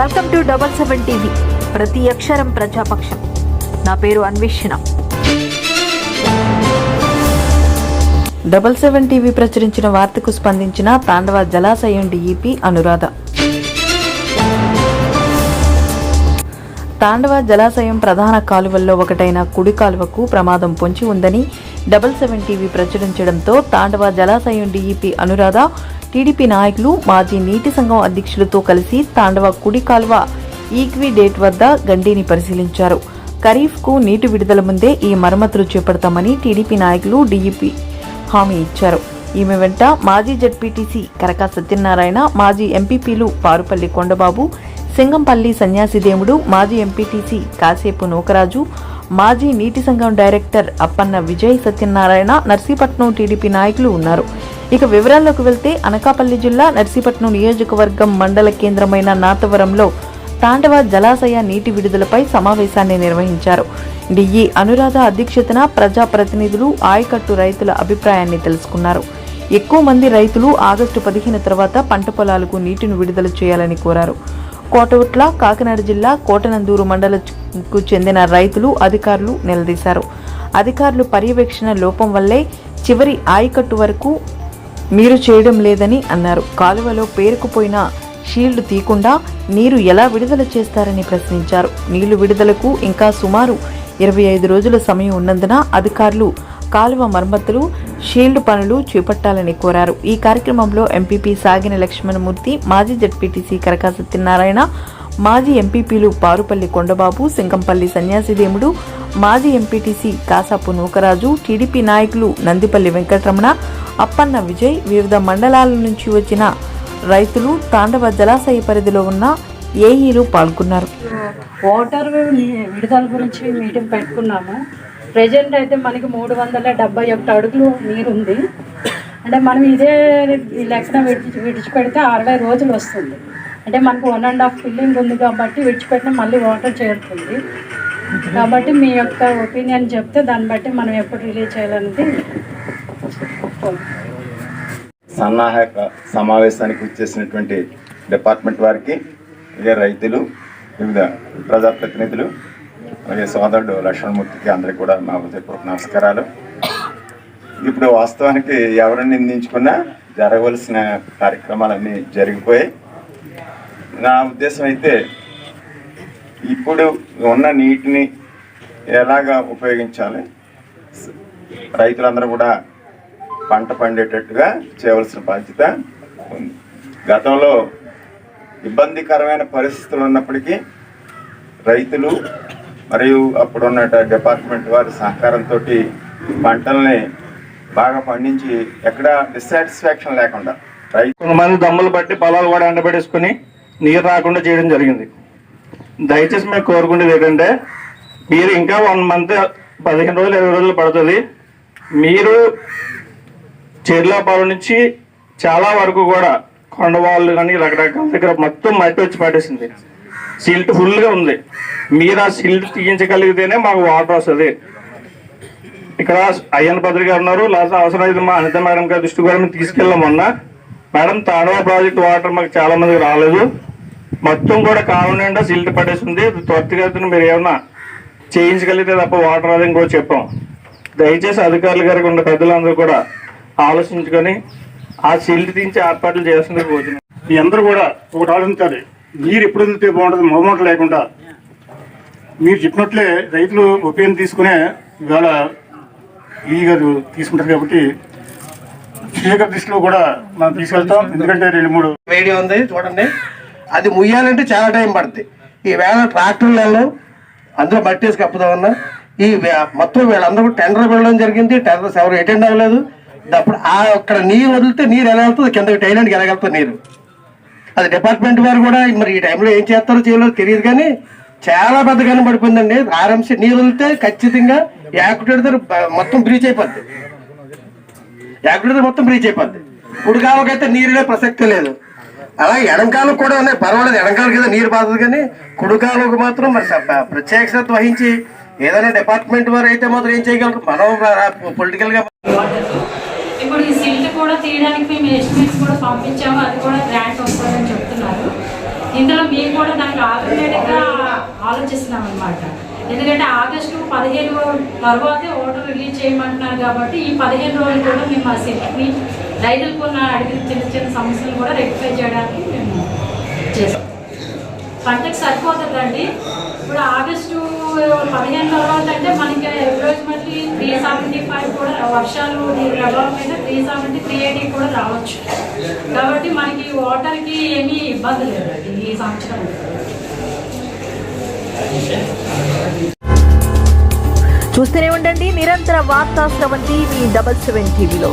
Welcome to double seven TV ప్రతి అక్షరం ప్రజాపక్షం. నా పేరు అన్వేషణ. డబల్ సెవెన్ టీవీ ప్రచురించిన వార్తకు స్పందించిన తాండవ జలాశయం డీఈపీ అనురాధ. తాండవ జలాశయం ప్రధాన కాలువల్లో ఒకటైన కుడి కాలువకు ప్రమాదం పొంచి ఉందని డబల్ సెవెన్ టీవీ ప్రచురించడంతో తాండవ జలాశయం డీఈపీ అనురాధ టీడీపీ నాయకులు మాజీ నీటి సంఘం అధ్యక్షులతో కలిసి తాండవ కుడి కాలువ ఈక్విడేట్ వద్ద గండిని పరిశీలించారు. ఖరీఫ్కు నీటి విడుదల ముందే ఈ మరమ్మతులు చేపడతామని టీడీపీ నాయకులు డీఈపీ హామీ ఇచ్చారు. ఈమె వెంట మాజీ జడ్పీటీసీ కరకా సత్యనారాయణ మాజీ ఎంపీపీలు పారుపల్లి కొండబాబు సింగంపల్లి సన్యాసిదేవుడు మాజీ ఎంపీటీసీ కాసేపు నూకరాజు మాజీ నీటి సంఘం డైరెక్టర్ అప్పన్న విజయ్ సత్యనారాయణ నర్సీపట్నం టీడీపీ నాయకులు ఉన్నారు. ఇక వివరాల్లోకి వెళ్తే అనకాపల్లి జిల్లా నర్సీపట్నం నియోజకవర్గం మండల కేంద్రమైన నాతవరంలో తాండవ జలాశయ నీటి విడుదలపై సమావేశాన్ని నిర్వహించారు. డిఈ అనురాధ అధ్యక్షతన ప్రజాప్రతినిధులు ఆయకట్టు రైతుల అభిప్రాయాన్ని తెలుసుకున్నారు. ఎక్కువ మంది రైతులు ఆగస్టు పదిహేను తర్వాత పంట పొలాలకు నీటిని విడుదల చేయాలని కోరారు. కోటవుట్ల కాకినాడ జిల్లా కోటనందూరు మండలకు చెందిన రైతులు అధికారులు నిలదీశారు. అధికారులు పర్యవేక్షణ లోపం వల్లే చివరి ఆయకట్టు వరకు మీరు చేయడం లేదని అన్నారు. కాలువలో పేరుకుపోయిన షీల్డ్ తీయకుండా నీరు ఎలా విడుదల చేస్తారని ప్రశ్నించారు. నీళ్ళు విడుదలకు ఇంకా సుమారు ఇరవై ఐదు రోజుల సమయం ఉన్నందున అధికారులు కాలువ మరమ్మతులు షీల్డ్ పనులు చేపట్టాలని కోరారు. ఈ కార్యక్రమంలో ఎంపీపీ సాగిన లక్ష్మణమూర్తి మాజీ జడ్పీటీసీ కరకా సత్యనారాయణ మాజీ ఎంపీపీలు పారుపల్లి కొండబాబు సింగంపల్లి సన్యాసిదేముడు మాజీ ఎంపీటీసీ కాసాపు నూకరాజు టీడీపీ నాయకులు నందిపల్లి వెంకటరమణ అప్పన్న విజయ్ వివిధ మండలాల నుంచి వచ్చిన రైతులు తాండవ జలాశయ పరిధిలో ఉన్న ఏఈలు పాల్గొన్నారు. వాటర్ విడుదల గురించి మీటింగ్ పెట్టుకున్నాము. ప్రజెంట్ అయితే మనకి మూడు వందల డెబ్బై ఒకటి అడుగులు నీరు ఉంది. అంటే మనం ఇదే ఈ లెక్కన విడిచి విడిచిపెడితే అరవై రోజులు వస్తుంది. అంటే మనకు వన్ అండ్ హాఫ్ ఫిల్లింగ్ ఉంది కాబట్టి విడిచిపెట్టిన మళ్ళీ వాటర్ చేరుతుంది. కాబట్టి మీ యొక్క ఒపీనియన్ చెప్తే దాన్ని బట్టి మనం ఎప్పుడు రిలీజ్ చేయాలనేది సన్నాహక సమావేశానికి వచ్చేసినటువంటి డిపార్ట్మెంట్ వారికి రైతులు వివిధ ప్రజాప్రతినిధులు అలాగే సోదరుడు లక్ష్మణమూర్తికి అందరికీ కూడా మా హృదయపూర్వక నమస్కారాలు. ఇప్పుడు వాస్తవానికి ఎవరిని నిందించుకున్నా జరగవలసిన కార్యక్రమాలన్నీ జరిగిపోయాయి. నా ఉద్దేశం అయితే ఇప్పుడు ఉన్న నీటిని ఎలాగా ఉపయోగించాలి? రైతులందరూ కూడా పంట పండేటట్టుగా చేయవలసిన బాధ్యత ఉంది. గతంలో ఇబ్బందికరమైన పరిస్థితులు ఉన్నప్పటికీ రైతులు మరియు అప్పుడున్న డిపార్ట్మెంట్ వారి సహకారంతో పంటల్ని బాగా పండించి ఎక్కడ డిస్సాటిస్ఫాక్షన్ లేకుండా రైతు కొంతమంది దమ్ములు బట్టి పొలాలు కూడా ఎండబెట్టేసుకుని నీరు రాకుండా చేయడం జరిగింది. దయచేసి మేము కోరుకునేది ఏంటంటే మీరు ఇంకా వన్ మంత్ పదిహేను రోజులు ఇరవై రోజులు పడుతుంది. మీరు చెర్లాపాలెం నుంచి చాలా వరకు కూడా కొండవాళ్ళు కానీ రకరకాల దగ్గర మొత్తం మట్టి వచ్చి పట్టేసింది సిల్ట్ ఫుల్గా ఉంది. మీరు ఆ సిల్ట్ తీయించగలిగితేనే మాకు వాటర్ వస్తుంది. ఇక్కడ అయ్యన్ భద్రి గారు ఉన్నారు. లాస్ట్ అవసరమైతే అయితే మా అనిత మేడం గారి దృష్టి కూడా మేము తీసుకెళ్ళాం మొన్న. మేడం తాడవ ప్రాజెక్ట్ వాటర్ మాకు చాలా మందికి రాలేదు. మొత్తం కూడా కాలం నిండా సిల్ట్ పడేసింది త్వరితగతిన మీరు ఏమన్నా చేయించగలిగితే తప్ప వాటర్ రాదని కూడా చెప్పాం. దయచేసి అధికారుల గారికి ఉన్న పెద్దలందరూ కూడా ఆలోచించుకొని ఆ సిల్ట్ తీయించి ఏర్పాట్లు చేస్తుంది భోజనం మీ అందరూ కూడా ఒకటి ఆలోచించాలి నీరు ఎప్పుడు వదిలితే బాగుంటుంది మొహమాట లేకుండా. మీరు చెప్పినట్లే రైతులు ఉపయోగం తీసుకునే ఇవాళ ఈ గారు తీసుకుంటారు కాబట్టి స్పీకర్ దృష్టిలో కూడా మనం తీసుకెళ్తాం. ఎందుకంటే రెండు మూడు వేడి ఉంది చూడండి. అది ముయ్యాలంటే చాలా టైం పడుతుంది ఈ వేళ ట్రాక్టర్లలో అందరూ బట్టేసి కప్పుదామన్నా ఈ మొత్తం వీళ్ళందరూ టెండర్ వెళ్ళడం జరిగింది. టెండర్స్ ఎవరు అటెండ్ అవ్వలేదు. అప్పుడు ఆ అక్కడ నీరు వదిలితే నీరు ఎలా వెళ్తుంది? కిందకి టైలాండ్కి ఎలా వెళ్తుంది నీరు? అది డిపార్ట్మెంట్ వారు కూడా మరి ఈ టైంలో ఏం చేస్తారో చేయలేదో తెలియదు కానీ చాలా పెద్ద గనం పడిపోయిందండి ఆర్ఎంసీ నీరు వెళ్తే ఖచ్చితంగా యాక్యుటేటర్ మొత్తం బ్రీచ్ అయిపోద్ది. యాక్యుటేటర్ మొత్తం బ్రీచ్ అయిపోద్ది. కుడికాలకైతే నీరులే ప్రసక్తి లేదు. అలాగే ఎడంకాలకు కూడా ఉన్నాయి. పర్వాలేదు ఎడంకాలకు ఏదో నీరు బాధదు కానీ కుడికాలకు మాత్రం మరి ప్రత్యేక శ్రద్ధ వహించి ఏదైనా డిపార్ట్మెంట్ వారు అయితే మాత్రం ఏం చేయగలరు? మనం పొలిటికల్గా గా ఇప్పుడు ఈ సిల్ట్ కూడా తీయడానికి మేము ఎస్టిమేట్స్ కూడా పంపించాము. అది కూడా గ్రాంట్ వస్తుందని చెప్తున్నారు. ఇందులో మేము కూడా దానికి ఆల్టర్నేటివ్గా ఆలోచిస్తున్నాం అనమాట ఎందుకంటే ఆగస్టు పదిహేను తర్వాతే ఓటర్ రిలీజ్ చేయమంటున్నారు కాబట్టి ఈ పదిహేను రోజులు కూడా మేము ఆ సిట్ని రైతులకు ఉన్న అడిగిన చిన్న చిన్న సమస్యలు కూడా రెక్టిఫై చేయడానికి మేము చేస్తాం. పంటకు సరిపోతుందండి. ఇప్పుడు ఆగస్టు పదిహేను తర్వాత అంటే మనకి అప్రాక్సిమేట్లీ త్రీ సెవెంటీ ఫైవ్ కూడా వర్షాలు ప్రభావం మీద త్రీ సెవెంటీ త్రీ ఎయిటీ కూడా రావచ్చు. కాబట్టి మనకి వాటర్కి ఏమీ ఇబ్బంది లేదండి ఈ సంవత్సరం. చూస్తూనే ఉండండి. నిరంతర వార్తా స్రవంతి మీ డబల్ సెవెన్ టీవీలో.